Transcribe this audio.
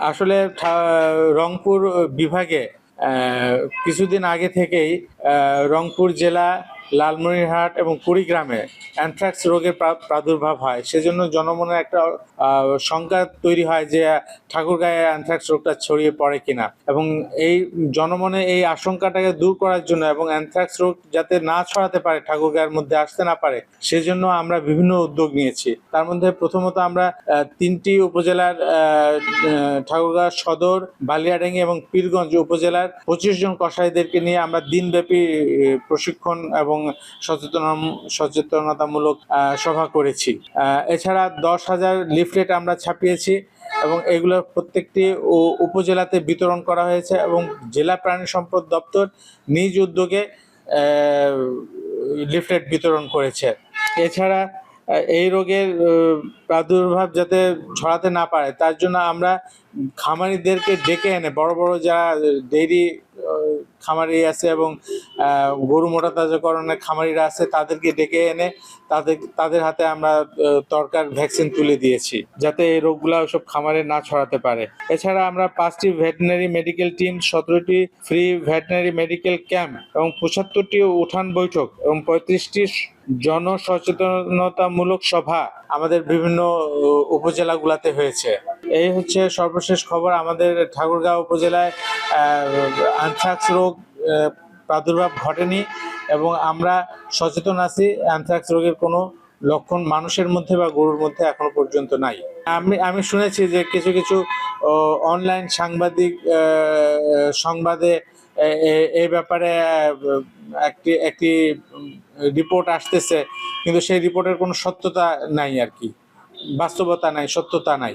আসলে রংপুর বিভাগে কিছুদিন আগে থেকেই রংপুর জেলা লালমনিরহাট এবং কুড়িগ্রামে অ্যানথ্রাক্স রোগের প্রা- প্রাদুর্ভাব হয়। সেজন্য জনমনে একটা শঙ্কা তৈরি হয় যে ঠাকুরগাঁয়ে অ্যানথ্রাক্স রোগটা ছড়িয়ে পড়ে কিনা। এবং এই জনমনে এই আশঙ্কাটাকে দূর করার জন্য এবং অ্যানথ্রাক্স রোগ যাতে না ছড়াতে পারে ঠাকুরগাঁয়ের মধ্যে আসতে না পারে সেজন্য আমরা বিভিন্ন উদ্যোগ নিয়েছি। তার মধ্যে প্রথমত আমরা তিনটি উপজেলার আহ, সদর বালিয়াডাঙ্গি এবং পীরগঞ্জ উপজেলার পঁচিশ জন কসাইদেরকে নিয়ে আমরা দিনব্যাপী প্রশিক্ষণ এবং সচেতন সচেতনতামূলক সভা করেছি। এছাড়া দশ হাজার লিফলেট আমরা ছাপিয়েছি এবং এগুলো প্রত্যেকটি উপজেলাতে বিতরণ করা হয়েছে এবং জেলা প্রাণী সম্পদ দপ্তর নিজ উদ্যোগে লিফলেট বিতরণ করেছে। এছাড়া এই রোগের প্রাদুর্ভাব যাতে ছড়াতে না পারে, তার জন্য আমরা খামারিদেরকে ডেকে এনে, বড় বড় যারা ডেইরি খামারি আছে এবং গরু মোটা তাজাকরণের খামারিরা আছে তাদেরকে ডেকে এনে তাদের তাদের হাতে আমরা আহ, দরকার ভ্যাকসিন তুলে দিয়েছি যাতে এই রোগগুলো সব খামারে না ছড়াতে পারে। এছাড়া আমরা পাঁচটি ভেটেরিনারি মেডিকেল টিম সতেরোটি ফ্রি ভেটেরিনারি মেডিকেল ক্যাম্প এবং পঁচাত্তরটি উঠান বৈঠক এবং পঁয়ত্রিশটি জনসচেতনতামূলক সভা আমাদের বিভিন্ন উপজেলাগুলোতে হয়েছে। এই হচ্ছে সর্বশেষ খবর আমাদের ঠাকুরগাঁও উপজেলায়। অ্যানথ্রাক্স রোগ প্রাদুর্ভাব ঘটেনি এবং আমরা সচেতন আছি অ্যানথ্রাক্স রোগের কোনো লক্ষণ মানুষের মধ্যে বা গরুর মধ্যে এখনও পর্যন্ত নাই। আমি আমি শুনেছি যে কিছু কিছু অনলাইন সাংবাদিক সংবাদে এই ব্যাপারে একটি একটি রিপোর্ট আসতেছে, কিন্তু সেই রিপোর্টের কোনো সত্যতা নাই আর কি। বাস্তবতা নাই, সত্যতা নাই।